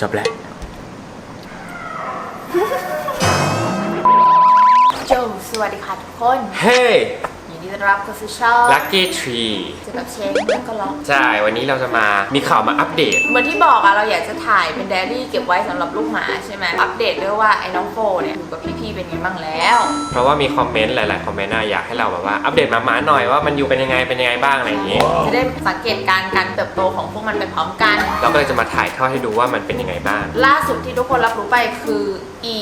จบแล้วโจสวัสดีค่ะทุกคน เฮ้ ยยินดีต้อนรับเข้าสู่ช่อง Lucky Tree เจอกับเชฟแล้วก็ล็อก ใช่ วันนี้เราจะมามีข่าวมาอัปเดต เหมือนที่บอกอะเราอยากจะถ่ายเป็นไดอารี่เก็บไว้สำหรับลูกหมาใช่ไหมอัปเดตด้วยว่าไอ้น้องโฟเนี่ยอยู่กับพี่ๆเป็นไงบ้างแล้ว เพราะว่ามีคอมเมนต์หลาย ๆ คอมเมนต์อะอยากให้เราแบบว่าอัปเดตมาหมาหน่อยว่ามันอยู่เป็นยังไงเป็นยังไงบ้างอะไรอย่างนี้ จะได้สังเกตการณ์การเติบโตของพวกมันไปพร้อมกัน เราก็เลยจะมาถ่ายทอดให้ดูว่ามันเป็นยังไงบ้าง ล่าสุดที่ทุกคนรับรู้ไปคืออี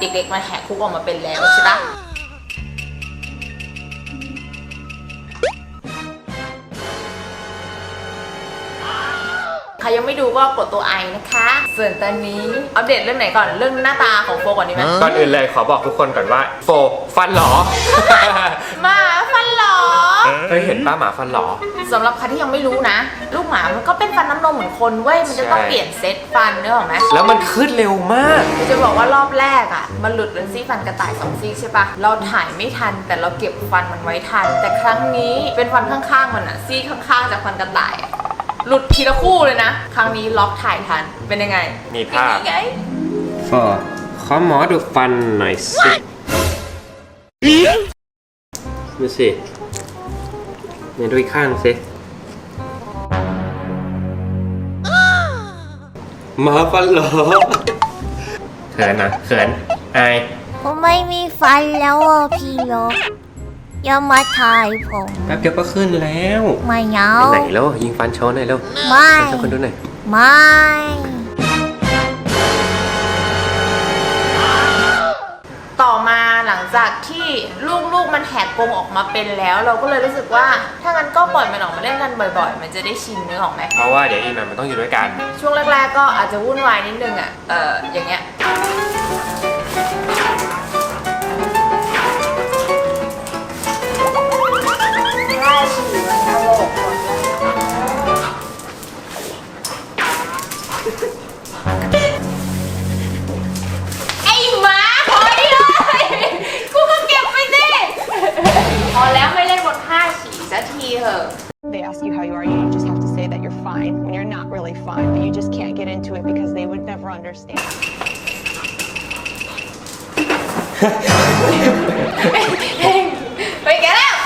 เด็กๆมันแหกคุกออกมาเป็นแล้วใช่ปะ รยังไม่ดูก็กดตัวไอนะคะ ส่วนตอนนี้อัปเดตเรื่องไหนก่อนเรื่องหน้าตาของโฟก่อนดีไหมก่อนอื่นเลยขอบอกทุกคนก่อนว่า โฟฟันหลอ หมาฟันหลอเคยเห็นป้าหมาฟันหลอ สำหรับใครที่ยังไม่รู้นะ ลูกหมามันก็เป็นฟันน้ำนมเหมือนคนเว้ยมันจะต้องใช่ เปลี่ยนเซตฟันเนกอะไหมแล้วมันขึ้นเร็วมากจะบอกว่ารอบแรกอะ่ะ มันหลุดเป็นซี่ฟันกระต่ายสองซี่ใช่ปะเราถ่ายไม่ทันแต่เราเก็บฟันมันไว้ทัน แต่ครั้งนี้เป็นฟันข้างๆมันอะ่ะซี่ข้างๆจากฟันกระต่ายอะ หลุดทีละคู่เลยนะ ครั้งนี้ล็อกถ่ายทัน เป็นยังไงมีภาพ เป็นยังไงโฟขอหมอดูฟันหน่อยสิดูสิเนี่ยดูอีกข้างสิหมาฟันหลอเขินนะเขินอายผมไม่มีฟันแล้วอะพี่ลก อย่ามาถ่ายผมแป๊บเดียวก็ขึ้นแล้วไม่เอาไหนแล้วยิงฟันโชว์หน่อยแล้วไม่ให้คนดูหน่อยไม่ต่อมาหลังจากที่ลูกๆมันแหกกรงออกมาเป็นแล้ว เราก็เลยรู้สึกว่าถ้างั้นก็ปล่อยมันออกมาเล่นกันบ่อย ๆ มันจะได้ชินนึกออกไหมเพราะว่าเดี๋ยวอีกหน่อยมันต้องอยู่ด้วยกัน ช่วงแรกๆก็อาจจะวุ่นวายนิดนึงอะเอออย่างเงี้ย understand. ไปแกแล้ว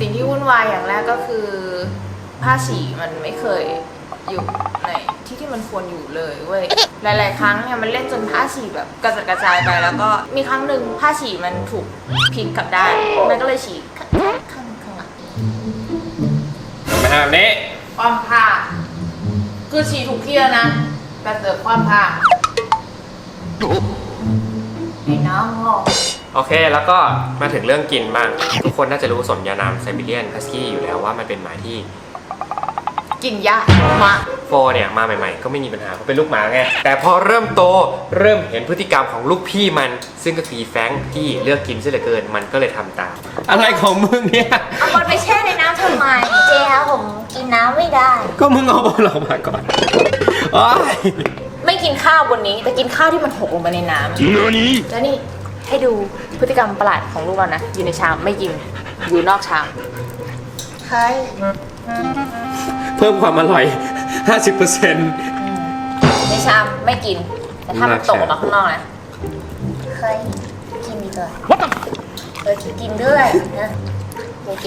สิ่งที่วุ่นวายอย่างแรกก็คือ ผ้าฉี่มันไม่เคยอยู่ในที่ที่มันควรอยู่เลยเว้ย หลาย ๆ ครั้งเนี่ยมันเล่นจนผ้าฉี่แบบกระจัดกระจายไปแล้วก็มีครั้งหนึ่งผ้าฉี่มันถูกพลิกกลับด้านมันก็เลยฉี่ข้างข้างข้างหลังมาแบบนี้ความผ้าคือฉี่ถูกที่แล้วนะ แต่เสือกความผ้าไอ้น้องงอกโอเค แล้วก็มาถึงเรื่องกินบ้าง ทุกคนน่าจะรู้สมญานามไซบีเรียนฮัสกี้อยู่แล้วว่ามันเป็นหมาที่กินยากมากโฟเนี่ยมาใหม่ๆ ก็ไม่มีปัญหาเพราะเป็นลูกหมาไง แต่พอเริ่มโตเริ่มเห็นพฤติกรรมของลูกพี่มัน ซึ่งก็คือแฟรงค์ที่เลือกกินซะเหลือเกินมันก็เลยทำตาม อะไรของมึงเนี่ย เอาบอลไปแช่ในน้ำทำไมเจ๊ครับผมกินน้ำไม่ได้ ก็มึงเอาบอลออกมาก่อน อ้ายไม่กินข้าวบนนี้ แต่กินข้าวที่มันหกลงไปในน้ำแล้วนี่ให้ดูพฤติกรรมประหลาดของลูกเรานะ อยู่ในชามไม่กิน อยู่นอกชามเฮ้ยเพิ่มความอร่อย 50%ในชามไม่กิน แต่ถ้ามันตกออกมาข้างนอกนะเฮ้ยกินดีกว่าเออกินด้วยนะโอเค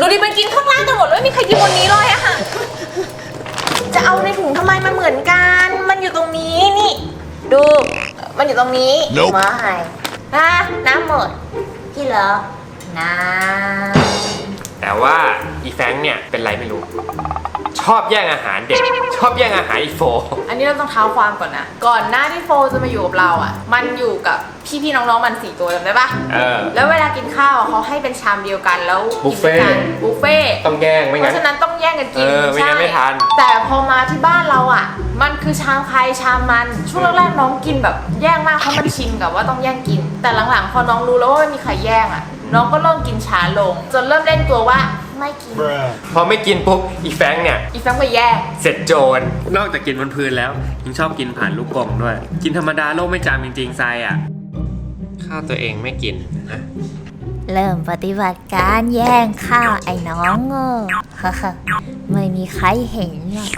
ดูดิมันกินข้างล่างกันหมดเลยไม่มีใครกินบนนี้เลยอะค่ะ จะเอาในถุงทำไมมันเหมือนกัน มันอยู่ตรงนี้นี่ ดู มันอยู่ตรงนี้หมาหายอะน้ำหมด พี่เหรอน้แต่ว่าอีแฟรงค์เนี่ยเป็นไรไม่รู้ ชอบแย่งอาหารเด็ก ชอบแย่งอาหารอีโฟ อันนี้เราต้องเท้าความก่อนนะ ก่อนหน้าที่โฟจะมาอยู่กับเราอะ มันอยู่กับพี่ๆน้องๆมันสี่ตัวจำได้ปะเออแล้วเวลากินข้าวอะเขาให้เป็นชามเดียวกันแล้วบุกิฟเฟ่ด้วยกันบุฟเฟ่ต์ต้องแย่งไม่เพงั้น ราะฉะนั้นต้องแย่งกันกินเออไม่งั้นไม่ทัน แต่พอมาที่บ้านเราอะ มันคือชามใครชามมัน ช่วงแรกๆน้องกินแบบแย่งมากเพราะมันชินกับว่าต้องแย่งกิน แต่หลังๆพอน้องรู้แล้วว่าไม่มีใครแย่งอะ น้องก็เริ่มกินช้าลง จนเริ่มเล่นตัวว่า ไม่กิน พอไม่กินปุ๊บอีแฟรงค์เนี่ย อีแฟงไปแย่งเสร็จโจร นอกจากกินบนพื้นแล้วยังชอบกินผ่านลูกกลงด้วย กินธรรมดาโลกไม่จำจริงๆทรายอะ ข้าวตัวเองไม่กินนะำเริ่มปฏิบัติการแย่งข้าวไอ้น้องเออฮ่าฮ่าไม่มีใครเห็นหรอก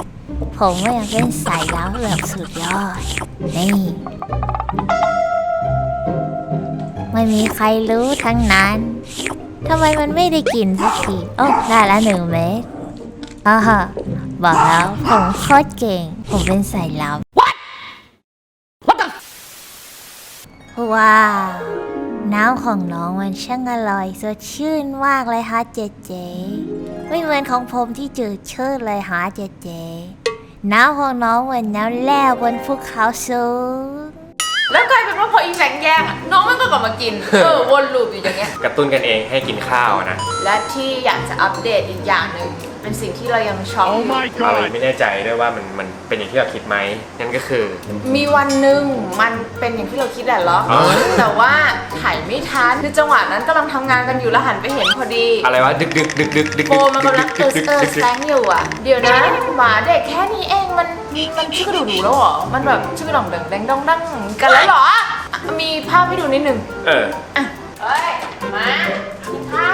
ผมก็ยังเป็นสายลับแบบสุดยอด นี่ ไม่มีใครรู้ทั้งนั้น ทำไมมันไม่ได้กินสักทีโอ้ได้ละหนึ่งเม็ดอ่าฮะบอกแล้วผมโคตรเก่ง ผมเป็นสายลับว้าว น้ำของน้องมันช่างอร่อยสดชื่นมากเลยฮะเจเจไม่เหมือนของผมที่จืดชืดเลยฮะเจเจน้ำของน้องเหมือนน้ำแร่บนภูเขาสูงแล้วกลายเป็นว่าพ ออีแฟงแย่งอะน้องมันก็กลับมากิน เออวนลูปอยู่อย่างเงี้ย กระตุ้นกันเองให้กินข้าวนะ และที่อยากจะอัปเดตอีกอย่างหนึ่ง เป็นสิ่งที่เรายังช็อกอยู่ เราเลยไม่แน่ใจด้วยว่ามันมันเป็นอย่างที่เราคิดไหมนั่นก็คือ มีวันหนึ่งมันเป็นอย่างที่เราคิดแหละเหรอ อ๋อ แต่ว่าถ่ายไม่ทันคือจังหวะนั้นกำลังทำงานกันอยู่แล้วหันไปเห็นพอดี อะไรวะดึกดึกดึกดึกดึกโบมันกำลังเออเออแซงอยู่อะ เดี๋ยวนะหมาเด็กแค่นี้เองมันมันชื่อกระดูดูแล้วเหรอ มันแบบชื่อกระดองดังแดงดองดังกันแล้วเหรออะมีภาพให้ดูนิดนึงเออ อะเฮ้ยมากินข้าว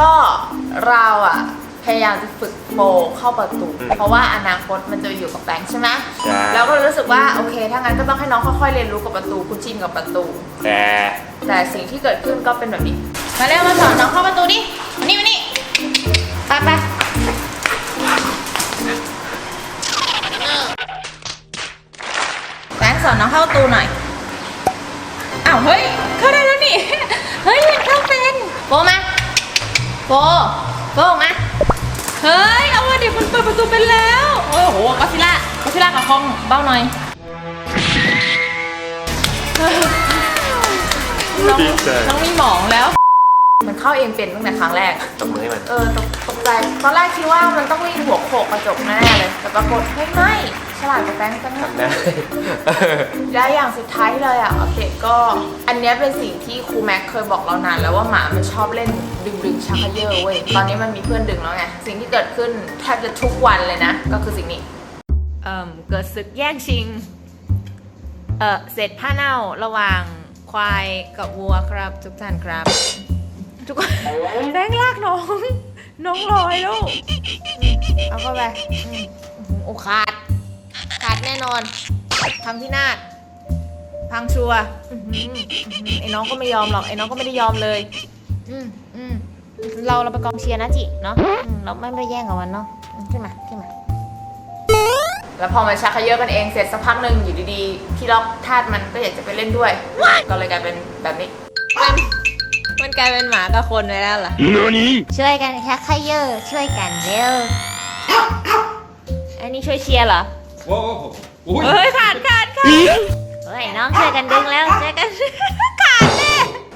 ก็เราอะพยายามจะฝึกโบเข้าประตู เพราะว่าอนาคตมันจะอยู่กับแบงค์ใช่ไหมใช่แล้วก็รู้สึกว่าโอเค ถ้างั้นก็ต้องให้น้องค่อยๆเรียนรู้กับประตูคุ้นชินกับประตู แต่แต่สิ่งที่เกิดขึ้นก็เป็นแบบนี้ มาเร็วมาสอนน้องเข้าประตูดิมานี่มานี่ไปไปแบงค์สอนน้องเข้าประตูหน่อย อ้าวเฮ้ย เข้าได้แล้วนี่ เฮ้ยยังเข้าเป็นโบมา โบโบออกมาเฮ้ย เอาว่าเด็กมันเปิดประตูเป็นแล้ว โอ้โหก็ซิล่าก็ซิล่ากับคองเบ้าหน่อยน้องน้องมีหมองแล้วมัน เข้าเองเป็นตั้งแต่ครั้งแรก ตบมือให้มัน เออตกตกใจ ตอนแรกคิดว่ามันต้องวิ่งหัวโขกกระจกแน่ๆเลย แต่ปรากฏเฮ้ยไม่ฉลาดกว่าแบงค์ซะนะทำได้ และอย่างสุดท้ายเลยอะอัปเดตก็ อันเนี้ยเป็นสิ่งที่ครูแม็กเคยบอกเรานานแล้วว่าหมามันชอบเล่นดึงดึงๆชักเขยอเว้ย ตอนนี้มันมีเพื่อนดึงแล้วไง สิ่งที่เกิดขึ้นแทบจะทุกวันเลยนะ ก็คือสิ่งนี้ เอ่มเกิดศึกแย่งชิง เอ่อเศษผ้าเน่าระหว่างควายกับวัวครับทุกท่านครับ ทุกคนแรงลากน้อง น้องลอยลูกอืมเอาเข้าไปอืมโอ้ขาด ขาดแน่นอน พังพินาศพังชัวร์อื้อหืออื้อหือไอ้น้องก็ไม่ยอมหรอก ไอ้น้องก็ไม่ได้ยอมเลย อืมอืมเราเราไปนกองเชียร์นะจิเนาะอืมเราไม่ไปแย่งกับมันเนาะอืมขึ้นมาขึ้นมา แล้วพอมันชักเขยอะกันเองเสร็จสักพักหนึ่งอยู่ดีๆ พี่ล็อกทาสมันก็อยากจะไปเล่นด้วย ก็เลยกลายเป็นแบบนี้มัน มันกลายเป็นหมากับคนไปแล้วเหรอช่วยกันแค่ขยเยอช่วยกันเร็ว อันนี้ช่วยเชียร์เหรอ โอ้โหเฮ้ยขาดขาดขาดเฮ้ยน้องช่วยกันดึงแล้วช่วยกันขาดแน่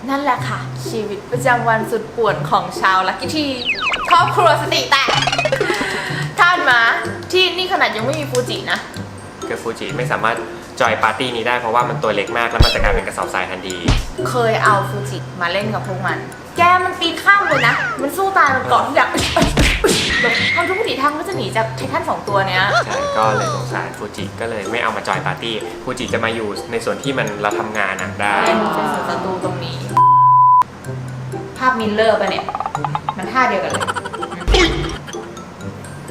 นั่นแหละค่ะ ชีวิตประจำวันสุดป่วนของชาวลักกี้ทีครอบครัวสติแตกทาสหมาที่นี่ขนาดยังไม่มีฟูจินะคือฟูจิไม่สามารถ จอยปาร์ตี้นี้ได้เพราะว่ามันตัวเล็กมากแล้วมันจะกลายเป็นกระสอบทรายทันทีเคยเอาฟูจิมาเล่นกับพวกมัน แกมันปีนข้ามเลยนะ มันสู้ตายมันเกาะทุกอย่างแบบทำทุกวิถีทางก็จะหนีจากไททันสองตัวเนี้ย ใช่ก็เลยสงสารฟูจิก็เลยไม่เอามาจอยปาร์ตี้ฟูจิจะมาอยู่ในส่วนที่มันเราทำงานอะได้ เป็นเป็นศัตรูตรงนี้ ภาพมิลเลอร์ปะเนี่ย มันท่าเดียวกันเลย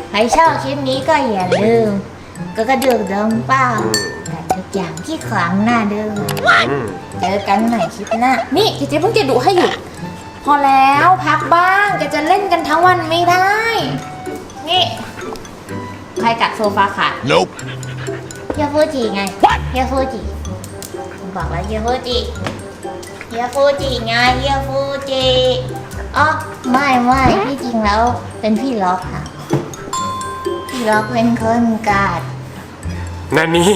ใครชอบคลิปนี้ก็อย่าลืมก็กระดูกดองเป้าอืมแต่ทุก อย่างที่ขวางหน้าเดิมอืมเจอกันใหม่คลิปหน้า นี่เจ๊เพิ่งจะดุให้หยุด พอแล้วพักบ้างแกจะเล่นกันทั้งวันไม่ได้ นี่ ใครกัดโซฟาขาด Nope. เฮียฟูจิไงเฮียฟูจิผมบอกแล้วเฮียฟูจิเฮียฟูจิไงเฮียฟูจิอ๋อไม่ไม่ที่จริงแล้วเป็นพี่ล็อกค่ะ พี่ล็อกเป็นคนกัด นั่นนี่